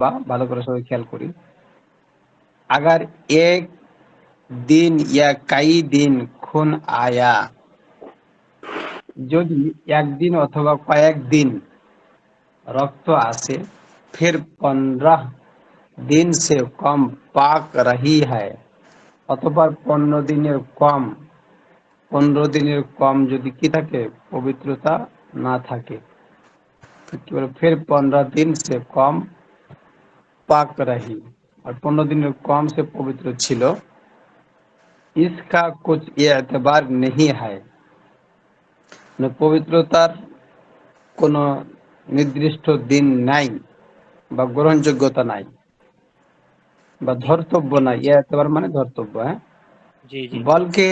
বা ভালো করে সবাই খেয়াল করি। আগার এক দিন ইয়া কাই দিন খুন আয়া। যদি একদিন অথবা কয়েক দিন রক্ত আসে ফির পনেরো দিন সে কম পাক রহি হয়। অথবা পনেরো দিনের কম, পনেরো দিনের কম যদি কি থাকে, পবিত্রতা না থাকে। কি বলে, ফির পনেরো দিন সে কম পাক রহি আর পনেরো দিনের কম সে পবিত্র ছিল इसका कुछ एतबार नहीं है মানে পবিত্রতার কোনো নির্দিষ্ট দিন নাই বা গ্রহণযোগ্যতা নাই বা ধর্তব্য নাই এ এতবার মানে ধর্তব্য হ্যাঁ जी जी बल्कि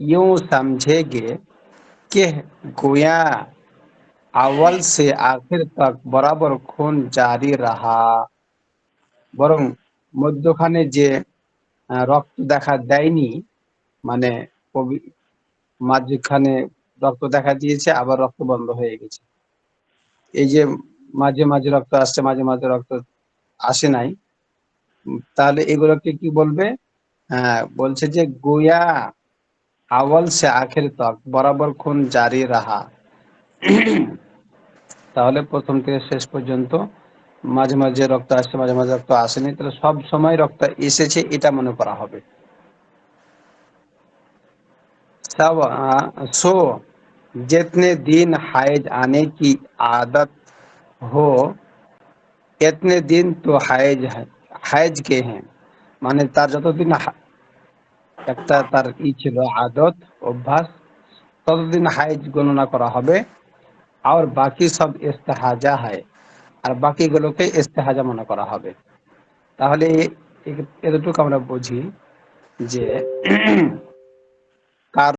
यूं समझेंगे कि गोया अव्वल से आखिर तक बराबर खून জারি রাহা বরং মধ্যখানে যে রক্ত দেখা দেয়নি মানে মাঝখানে রক্ত দেখা দিয়েছে, আবার রক্ত বন্ধ হয়ে গেছে। এই যে মাঝে মাঝে রক্ত আসছে, মাঝে মাঝে রক্ত আসে নাই তাহলে এগুলোকে কি বলবে? বলছে যে, গোয়া আওয়াল সে আখের তক, বরাবর খুন জারি রাহা। তাহলে প্রথম থেকে শেষ পর্যন্ত মাঝে মাঝে রক্ত আসছে মাঝে মাঝে রক্ত আসেনি তাহলে সব সময় রক্ত এসেছে এটা মনে করা হবে सब आ, सो जितने दिन हाइज आने की आदत हो इतने दिन तो हाइज है হাইজ কে হ্যাঁ মানে তার যতদিন হা- একটা তার ই ছিল আদত অভ্যাস ততদিন হাইজ গণনা করা হবে আর বাকি সব ইস্তেহাজা হয় আর বাকিগুলোকে ইস্তেহাজা মনে করা হবে। তাহলে এতটুকু আমরা বুঝি যে